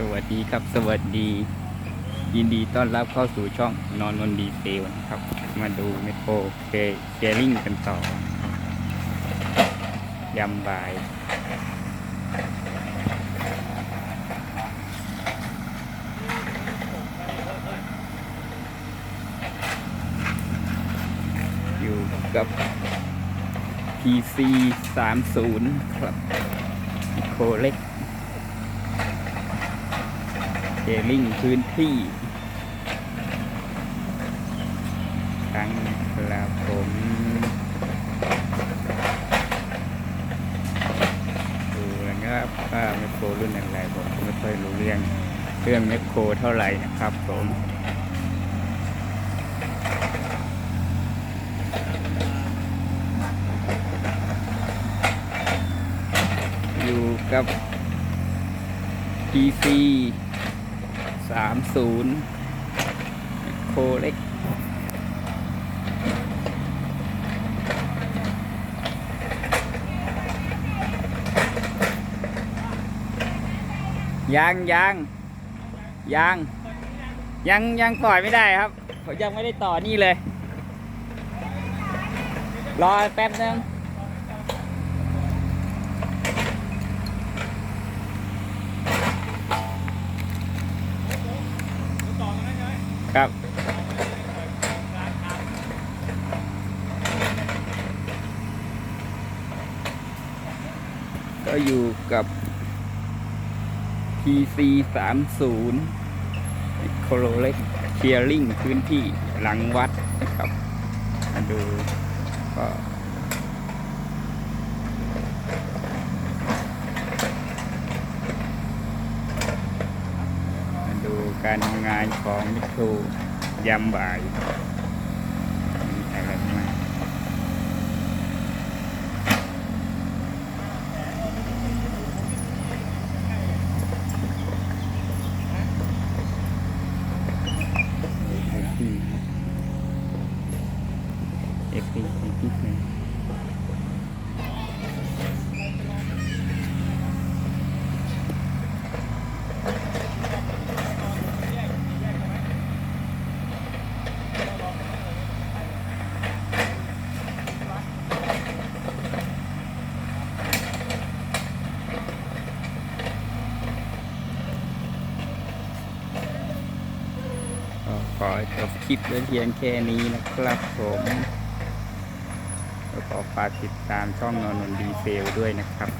สวัสดีครับ สวัสดี ยินดีต้อนรับเข้าสู่ช่องนอนนนดีเซลนะครับ มาดูเมโครเคเกลิงกันต่อยำบาย อยู่กับ PC 30 ครับโคเล็ก เจลิงพื้นที่ครั้งครับผมดูนะครับว่าแมคโครรุ่นอะไรผมก็ไม่ค่อยรู้เรื่องเรื่องแมคโครเท่าไหร่นะครับผมอยู่กับ PC สามศูนย์โคเล็กยังยังยังยังยังปล่อยไม่ได้ครับผมยังไม่ได้ต่อนี่เลย รอแป๊บนึง ครับ ก็อยู่กับ PC 3 0โคโรเล็กเชียร์ลิงพื้นที่หลังวัดนะครับ มาดูก็มาดู การทำงานของมิตรูยามบ่ายมีอะไรไหมเอฟพีนิดนึงก็ ขอจบคลิปไว้เพียงแค่นี้นะครับผมแล้วก็ฝากติดตามช่องนอนนนดีเซลด้วยนะครับ